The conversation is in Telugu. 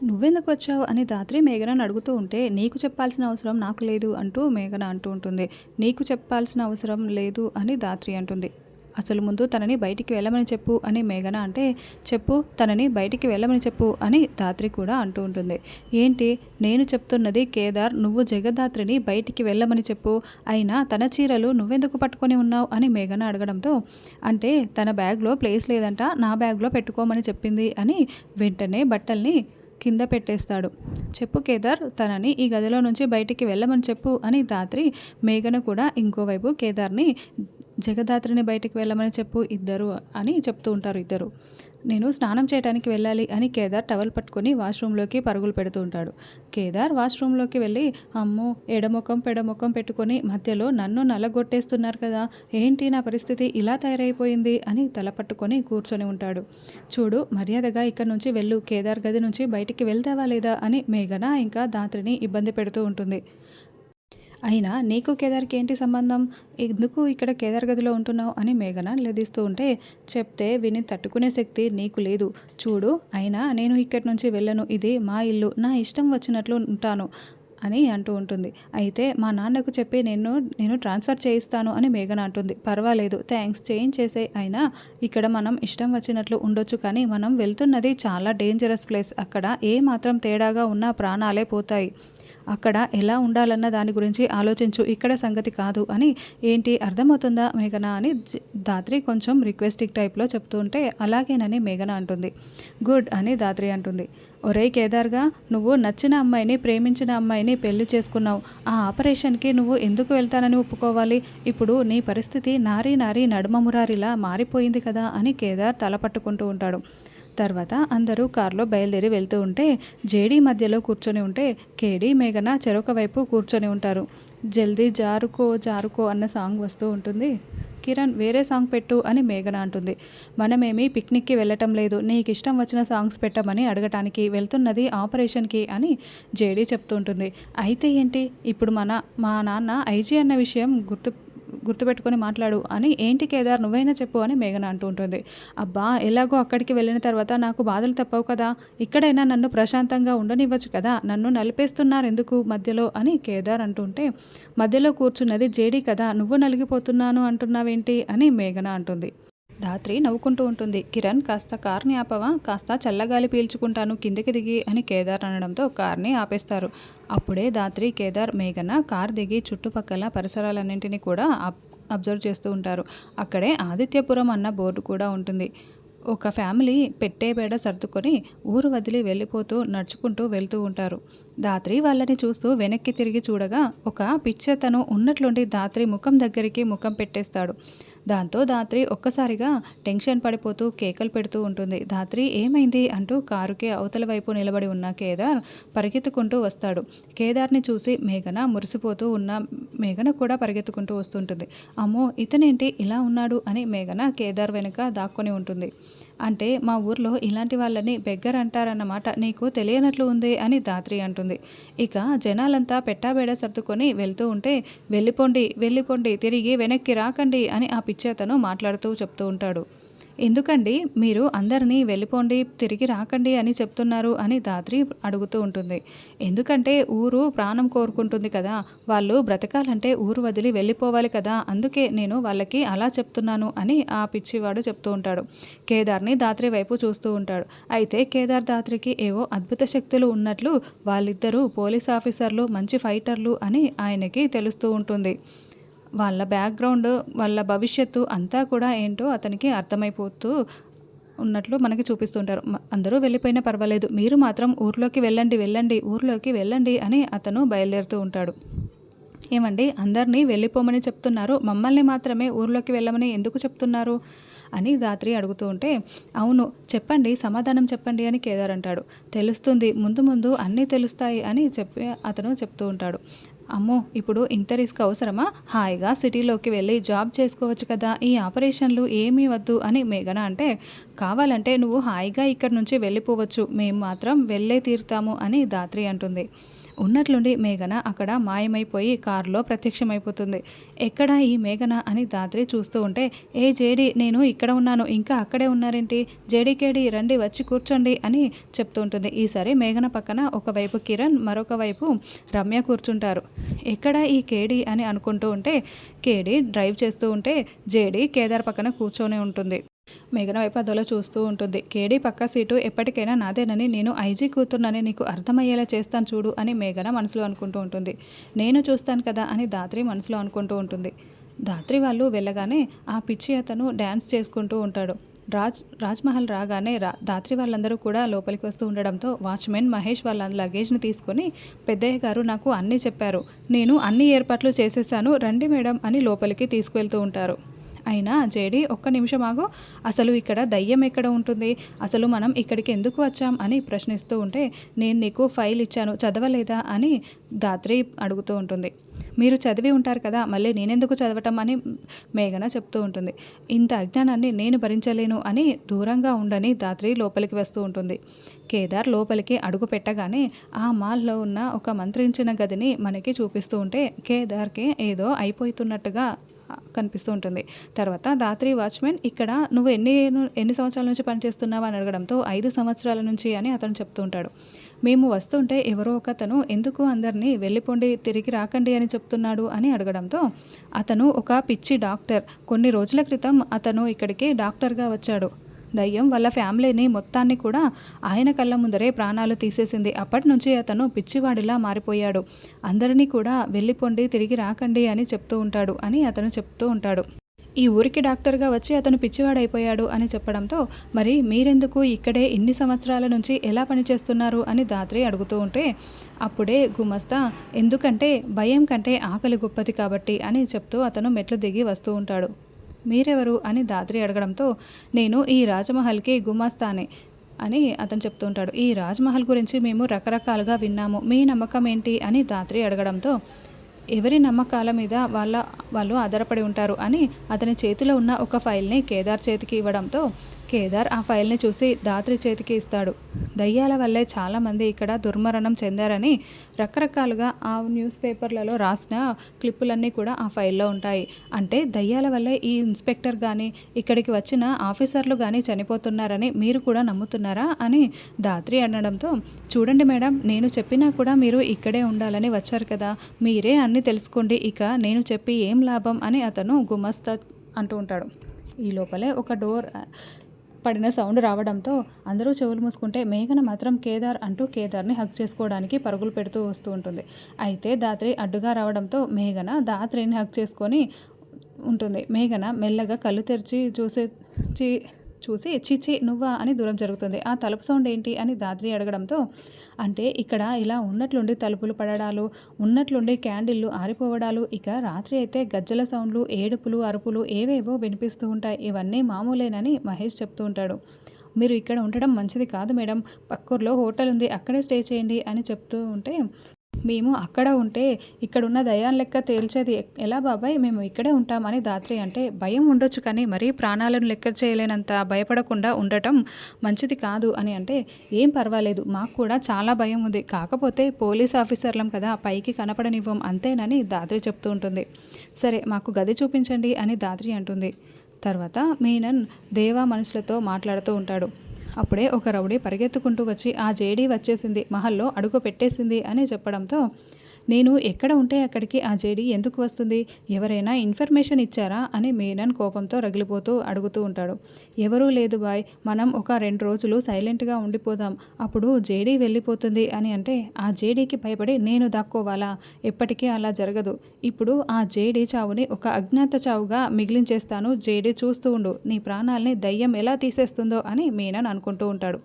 నువ్వెందుకు వచ్చావు అని ధాత్రి మేఘనని అడుగుతూ ఉంటే నీకు చెప్పాల్సిన అవసరం నాకు లేదు అంటూ మేఘన అంటూ ఉంటుంది. నీకు చెప్పాల్సిన అవసరం లేదు అని ధాత్రి అంటుంది. అసలు ముందు తనని బయటికి వెళ్ళమని చెప్పు అని మేఘన అంటే చెప్పు తనని బయటికి వెళ్ళమని చెప్పు అని ధాత్రి కూడా అంటూ ఉంటుంది. ఏంటి? నేను చెప్తున్నది కేదార్ నువ్వు జగదాత్రిని బయటికి వెళ్ళమని చెప్పు. అయినా తన చీరలు నువ్వెందుకు పట్టుకొని ఉన్నావు అని మేఘన అడగడంతో అంటే తన బ్యాగ్లో ప్లేస్ లేదంట నా బ్యాగ్లో పెట్టుకోమని చెప్పింది అని వెంటనే బట్టల్ని కింద పెట్టేస్తాడు. చెప్పు కేదార్ తనని ఈ గదిలో నుంచి బయటికి వెళ్ళమని చెప్పు అని దాత్రి మేఘన కూడా ఇంకోవైపు కేదార్ని జగదాత్రిని బయటికి వెళ్ళమని చెప్పు ఇద్దరు అని చెప్తూ ఉంటారు ఇద్దరు. నేను స్నానం చేయడానికి వెళ్ళాలి అని కేదార్ టవల్ పట్టుకొని వాష్రూమ్లోకి పరుగులు పెడుతూ ఉంటాడు. కేదార్ వాష్రూమ్లోకి వెళ్ళి అమ్మో ఎడముఖం పెడముఖం పెట్టుకొని మధ్యలో నన్ను నల్లగొట్టేస్తున్నారు కదా ఏంటి నా పరిస్థితి? ఇలా తయారైపోయింది అని తల పట్టుకొని కూర్చొని ఉంటాడు. చూడు మర్యాదగా ఇక్కడ నుంచి వెళ్ళు కేదార్ గది నుంచి బయటికి వెళ్తావా లేదా అని మేఘన ఇంకా దాత్రిని ఇబ్బంది పెడుతూ ఉంటుంది. అయినా నీకు కేదార్కి ఏంటి సంబంధం? ఎందుకు ఇక్కడ కేదార్ గదిలో ఉంటున్నావు? అని మేఘన నిలదీస్తూ ఉంటే చెప్తే విని తట్టుకునే శక్తి నీకు లేదు. చూడు అయినా నేను ఇక్కడి నుంచి వెళ్ళను. ఇది మా ఇల్లు. నా ఇష్టం వచ్చినట్లు ఉంటాను అని అంటూ ఉంటుంది. అయితే మా నాన్నకు చెప్పి నేను నేను ట్రాన్స్ఫర్ చేయిస్తాను అని మేఘన అంటుంది. పర్వాలేదు థ్యాంక్స్. చేంజ్ చేసే అయినా ఇక్కడ మనం ఇష్టం వచ్చినట్లు ఉండొచ్చు కానీ మనం వెళ్తున్నది చాలా డేంజరస్ ప్లేస్. అక్కడ ఏ మాత్రం తేడాగా ఉన్నా ప్రాణాలే పోతాయి. అక్కడ ఎలా ఉండాలన్న దాని గురించి ఆలోచించు ఇక్కడ సంగతి కాదు అని ఏంటి అర్థమవుతుందా మేఘన అని దాత్రి కొంచెం రిక్వెస్టింగ్ టైప్లో చెప్తూ ఉంటే అలాగేనని మేఘన అంటుంది. గుడ్ అని దాత్రి అంటుంది. ఒరే కేదార్గా నువ్వు నచ్చిన అమ్మాయిని ప్రేమించిన అమ్మాయిని పెళ్ళి చేసుకున్నావు. ఆ ఆపరేషన్కి నువ్వు ఎందుకు వెళ్తానని ఒప్పుకోవాలి? ఇప్పుడు నీ పరిస్థితి నారీ నారీ నడుమ మురారిలా మారిపోయింది కదా అని కేదార్ తల పట్టుకుంటూ ఉంటాడు. తర్వాత అందరూ కారులో బయలుదేరి వెళ్తూ ఉంటే జేడీ మధ్యలో కూర్చొని ఉంటే కేడీ మేఘన చెరొక వైపు కూర్చొని ఉంటారు. జల్దీ జారుకో జారుకో అన్న సాంగ్ వస్తూ ఉంటుంది. కిరణ్ వేరే సాంగ్ పెట్టు అని మేఘన అంటుంది. మనమేమీ పిక్నిక్కి వెళ్ళటం లేదు. నీకు ఇష్టం వచ్చిన సాంగ్స్ పెట్టమని అడగటానికి వెళ్తున్నది ఆపరేషన్కి అని జేడీ చెప్తూ ఉంటుంది. అయితే ఏంటి? ఇప్పుడు మన మా నాన్న ఐజీ అన్న విషయం గుర్తు గుర్తుపెట్టుకొని మాట్లాడు అని ఏంటి కేదార్ నువ్వైనా చెప్పు అని మేఘన అంటూ ఉంటుంది. అబ్బా ఎలాగో అక్కడికి వెళ్ళిన తర్వాత నాకు బాధలు తప్పవు కదా. ఇక్కడైనా నన్ను ప్రశాంతంగా ఉండనివ్వచ్చు కదా. నన్ను నలిపేస్తున్నారు ఎందుకు మధ్యలో అని కేదార్ అంటుంటే మధ్యలో కూర్చున్నది జేడీ కదా. నువ్వు నలిగిపోతున్నాను అంటున్నావేంటి? అని మేఘన అంటుంది. ధాత్రి నవ్వుకుంటూ ఉంటుంది. కిరణ్ కాస్త కార్ని ఆపవా? కాస్త చల్లగాలి పీల్చుకుంటాను కిందికి దిగి అని కేదార్ అనడంతో కార్ని ఆపేస్తారు. అప్పుడే ధాత్రి కేదార్ మేఘన కార్ దిగి చుట్టుపక్కల పరిసరాలన్నింటినీ కూడా అబ్జర్వ్ చేస్తూ ఉంటారు. అక్కడే ఆదిత్యపురం అన్న బోర్డు కూడా ఉంటుంది. ఒక ఫ్యామిలీ పెట్టేబేడ సర్దుకొని ఊరు వదిలి వెళ్ళిపోతూ నడుచుకుంటూ వెళ్తూ ఉంటారు. దాత్రి వాళ్ళని చూస్తూ వెనక్కి తిరిగి చూడగా ఒక పిచ్చతను ఉన్నట్లుండి దాత్రి ముఖం దగ్గరికి ముఖం పెట్టేస్తాడు. దాంతో ధాత్రి ఒక్కసారిగా టెన్షన్ పడిపోతూ కేకలు పెడుతూ ఉంటుంది. ధాత్రి ఏమైంది అంటూ కారుకి అవతల వైపు నిలబడి ఉన్న కేదార్ పరిగెత్తుకుంటూ వస్తాడు. కేదార్ని చూసి మేఘన మురిసిపోతూ ఉన్న మేఘన కూడా పరిగెత్తుకుంటూ వస్తుంటుంది. అమ్మో ఇతనేంటి ఇలా ఉన్నాడు అని మేఘన కేదార్ వెనుక దాక్కొని ఉంటుంది. అంటే మా ఊర్లో ఇలాంటి వాళ్ళని బెగ్గర్ అంటారన్నమాట. నీకు తెలియనట్లు ఉంది అని దాత్రి అంటుంది. ఇక జనాలంతా పెట్టాబేడ సర్దుకొని వెళ్తూ ఉంటే వెళ్ళిపోండి వెళ్ళిపోండి తిరిగి వెనక్కి రాకండి అని ఆ పిచ్చేతను మాట్లాడుతూ చెప్తూ ఉంటాడు. ఎందుకండి? మీరు అందరినీ వెళ్ళిపోండి తిరిగి రాకండి అని చెప్తున్నారు అని దాత్రి అడుగుతూ ఉంటుంది. ఎందుకంటే ఊరు ప్రాణం కోరుకుంటుంది కదా వాళ్ళు బ్రతకాలంటే ఊరు వదిలి వెళ్ళిపోవాలి కదా అందుకే నేను వాళ్ళకి అలా చెప్తున్నాను అని ఆ పిచ్చివాడు చెప్తూ ఉంటాడు. కేదార్ని దాత్రి వైపు చూస్తూ ఉంటాడు. అయితే కేదార్ దాత్రికి ఏవో అద్భుత శక్తులు ఉన్నట్లు వాళ్ళిద్దరూ పోలీస్ ఆఫీసర్లు మంచి ఫైటర్లు అని ఆయనకి తెలుస్తూ ఉంటుంది. వాళ్ళ బ్యాక్గ్రౌండ్ వాళ్ళ భవిష్యత్తు అంతా కూడా ఏంటో అతనికి అర్థమైపోతూ ఉన్నట్లు మనకి చూపిస్తుంటారు. అందరూ వెళ్ళిపోయినా పర్వాలేదు. మీరు మాత్రం ఊర్లోకి వెళ్ళండి వెళ్ళండి ఊర్లోకి వెళ్ళండి అని అతను బయలుదేరుతూ ఉంటాడు. ఏమండి? అందరినీ వెళ్ళిపోమని చెప్తున్నారు. మమ్మల్ని మాత్రమే ఊర్లోకి వెళ్ళమని ఎందుకు చెప్తున్నారు? అని దాత్రి అడుగుతూ ఉంటే అవును చెప్పండి సమాధానం చెప్పండి అని కేదార్ అంటాడు. తెలుస్తుంది ముందు ముందు అన్నీ తెలుస్తాయి అని చెప్పి అతను చెప్తూ ఉంటాడు. అమ్మో ఇప్పుడు ఇంత రిస్క్ అవసరమా? హాయిగా సిటీలోకి వెళ్ళి జాబ్ చేసుకోవచ్చు కదా ఈ ఆపరేషన్లు ఏమీ వద్దు అని మేఘన అంటే కావాలంటే నువ్వు హాయిగా ఇక్కడి నుంచి వెళ్ళిపోవచ్చు మేము మాత్రం వెళ్ళే తీరుతాము అని దాత్రి అంటుంది. ఉన్నట్లుండి మేఘన అక్కడ మాయమైపోయి కారులో ప్రత్యక్షమైపోతుంది. ఎక్కడ ఈ మేఘన అని దాత్రి చూస్తూ ఉంటే ఏ జేడి నేను ఇక్కడ ఉన్నాను ఇంకా అక్కడే ఉన్నారేంటి? జేడీకేడి రండి వచ్చి కూర్చోండి అని చెప్తూ ఉంటుంది ఈసారి మేఘన పక్కన ఒకవైపు కిరణ్ మరొక వైపు రమ్య కూర్చుంటారు. ఎక్కడ ఈ కేడి అని అనుకుంటూ ఉంటే కేడి డ్రైవ్ చేస్తూ ఉంటే జేడి కేదార్ పక్కన కూర్చొని ఉంటుంది. మేఘన వైపు అదోలా చూస్తూ ఉంటుంది. కేడీ పక్క సీటు ఎప్పటికైనా నాదేనని నేను ఐజీ కూతుర్నని నీకు అర్థమయ్యేలా చేస్తాను చూడు అని మేఘన మనసులో అనుకుంటూ ఉంటుంది. నేను చూస్తాను కదా అని దాత్రి మనసులో అనుకుంటూ ఉంటుంది. దాత్రి వాళ్ళు వెళ్ళగానే ఆ పిచ్చి అతను డ్యాన్స్ చేసుకుంటూ ఉంటాడు. రాజ్ రాజ్మహల్ రాగానే రా దాత్రి వాళ్ళందరూ కూడా లోపలికి వస్తూ ఉండడంతో వాచ్మెన్ మహేష్ వాళ్ళ లగేజ్ని తీసుకొని పెద్దయ్య గారు నాకు అన్నీ చెప్పారు. నేను అన్ని ఏర్పాట్లు చేసేసాను. రండి మేడం అని లోపలికి తీసుకువెళ్తూ ఉంటారు. అయినా జేడి ఒక్క నిమిషం ఆగు. అసలు ఇక్కడ దయ్యం ఎక్కడ ఉంటుంది? అసలు మనం ఇక్కడికి ఎందుకు వచ్చాం అని ప్రశ్నిస్తూ ఉంటే నేను నీకు ఫైల్ ఇచ్చాను చదవలేదా అని దాత్రి అడుగుతూ ఉంటుంది. మీరు చదివి ఉంటారు కదా మళ్ళీ నేనెందుకు చదవటం అని మేఘన చెప్తూ ఉంటుంది. ఇంత అజ్ఞానాన్ని నేను భరించలేను అని దూరంగా ఉండని దాత్రి లోపలికి వస్తూ ఉంటుంది. కేదార్ లోపలికి అడుగు పెట్టగానే ఆ మాల్లో ఉన్న ఒక మంత్రించిన గదిని మనకి చూపిస్తూ ఉంటే కేదార్కి ఏదో అయిపోతున్నట్టుగా కనిపిస్తూ ఉంటుంది. తర్వాత దాత్రి వాచ్మెన్ ఇక్కడ నువ్వు ఎన్ని ఎన్ని సంవత్సరాల నుంచి పనిచేస్తున్నావు అని అడగడంతో ఐదు సంవత్సరాల నుంచి అని అతను చెప్తూ ఉంటాడు. మేము వస్తుంటే ఎవరో ఒక అతను ఎందుకు అందరినీ వెళ్ళిపోండి తిరిగి రాకండి అని చెప్తున్నాడు అని అడగడంతో అతను ఒక పిచ్చి డాక్టర్. కొన్ని రోజుల క్రితం అతను ఇక్కడికి డాక్టర్గా వచ్చాడు. దయ్యం వాళ్ళ ఫ్యామిలీని మొత్తాన్ని కూడా ఆయన కళ్ళ ముందరే ప్రాణాలు తీసేసింది. అప్పటి నుంచి అతను పిచ్చివాడిలా మారిపోయాడు. అందరినీ కూడా వెళ్ళిపోండి తిరిగి రాకండి అని చెప్తూ ఉంటాడు అని అతను చెప్తూ ఉంటాడు. ఈ ఊరికి డాక్టర్గా వచ్చి అతను పిచ్చివాడైపోయాడు అని చెప్పడంతో మరి మీరెందుకు ఇక్కడే ఇన్ని సంవత్సరాల నుంచి ఎలా పనిచేస్తున్నారు అని దాత్రి అడుగుతూ ఉంటే అప్పుడే గుమస్తా ఎందుకంటే భయం కంటే ఆకలి గొప్పది కాబట్టి అని చెప్తూ అతను మెట్లు దిగి వస్తూ ఉంటాడు. మీరెవరు అని దాత్రి అడగడంతో నేను ఈ రాజమహల్కి గుమాస్తానే అని అతను చెప్తూ ఉంటాడు ఈ రాజ్మహల్ గురించి మేము రకరకాలుగా విన్నాము. మీ నమ్మకం ఏంటి అని దాత్రి అడగడంతో ఎవరి నమ్మకాల మీద వాళ్ళ వాళ్ళు ఆధారపడి ఉంటారు అని అతని చేతిలో ఉన్న ఒక ఫైల్ని కేదార్ చేతికి ఇవ్వడంతో కేదార్ ఆ ఫైల్ని చూసి దాత్రి చేతికి ఇస్తాడు. దయ్యాల వల్లే చాలామంది ఇక్కడ దుర్మరణం చెందారని రకరకాలుగా ఆ న్యూస్ పేపర్లలో రాసిన క్లిప్పులన్నీ కూడా ఆ ఫైల్లో ఉంటాయి. అంటే దయ్యాల వల్లే ఈ ఇన్స్పెక్టర్ కానీ ఇక్కడికి వచ్చిన ఆఫీసర్లు కానీ చనిపోతున్నారని మీరు కూడా నమ్ముతున్నారా అని దాత్రి అనడంతో చూడండి మేడం నేను చెప్పినా కూడా మీరు ఇక్కడే ఉండాలని వచ్చారు కదా మీరే అన్నీ తెలుసుకోండి ఇక నేను చెప్పి ఏం లాభం అని అతను గుమస్తా అంటూ ఉంటాడు. ఈ లోపలే ఒక డోర్ పడిన సౌండ్ రావడంతో అందరూ చెవులు మూసుకుంటే మేఘన మాత్రం కేదార్ అంటూ కేదార్ని హక్ చేసుకోవడానికి పరుగులు పెడుతూ వస్తూ ఉంటుంది. అయితే దాత్రి అడ్డుగా రావడంతో మేఘన దాత్రిని హక్ చేసుకొని ఉంటుంది. మేఘన మెల్లగా కళ్ళు తెరిచి చూసే చూసి చిచి నువ్వా? అని దూరం జరుగుతుంది. ఆ తలుపు సౌండ్ ఏంటి అని దాద్రి అడగడంతో అంటే ఇక్కడ ఇలా ఉన్నట్లుండి తలుపులు పడడాలు ఉన్నట్లుండి క్యాండిల్లు ఆరిపోవడాలు ఇక రాత్రి అయితే గజ్జల సౌండ్లు ఏడుపులు అరుపులు ఏవేవో వినిపిస్తూ ఉంటాయి. ఇవన్నీ మామూలేనని మహేష్ చెప్తూ ఉంటాడు. మీరు ఇక్కడ ఉండడం మంచిది కాదు మేడం. పక్కూర్లో హోటల్ ఉంది అక్కడే స్టే చేయండి అని చెప్తూ ఉంటే మేము అక్కడ ఉంటే ఇక్కడున్న దయాన్ లెక్క తేల్చేది ఎలా బాబాయ్? మేము ఇక్కడే ఉంటామని దాత్రి అంటే భయం ఉండొచ్చు కానీ మరీ ప్రాణాలను లెక్క చేయలేనంత భయపడకుండా ఉండటం మంచిది కాదు అని అంటే ఏం పర్వాలేదు మాకు కూడా చాలా భయం ఉంది. కాకపోతే పోలీస్ ఆఫీసర్లం కదా పైకి కనపడనివ్వం అంతేనని దాత్రి చెప్తూ ఉంటుంది. సరే మాకు గది చూపించండి అని దాత్రి అంటుంది. తర్వాత మీనన్ దేవా మనుషులతో మాట్లాడుతూ ఉంటాడు. అప్పుడే ఒక రౌడీ పరిగెత్తుకుంటూ వచ్చి ఆ జేడీ వచ్చేసింది మహల్లో అడుగు పెట్టేసింది అని చెప్పడంతో నేను ఎక్కడ ఉంటే అక్కడికి ఆ జేడీ ఎందుకు వస్తుంది? ఎవరైనా ఇన్ఫర్మేషన్ ఇచ్చారా? అని మీనన్ కోపంతో రగిలిపోతూ అడుగుతూ ఉంటాడు. ఎవరూ లేదు బాయ్ మనం ఒక రెండు రోజులు సైలెంట్గా ఉండిపోదాం. అప్పుడు జేడీ వెళ్ళిపోతుంది అని అంటే ఆ జేడీకి భయపడి నేను దాక్కోవాలా? ఎప్పటికీ అలా జరగదు. ఇప్పుడు ఆ జేడీ చావుని ఒక అజ్ఞాత చావుగా మిగిలించేస్తాను. జేడీ చూస్తూ ఉండు నీ ప్రాణాల్ని దయ్యం ఎలా తీసేస్తుందో అని మీనన్ అనుకుంటూ ఉంటాడు.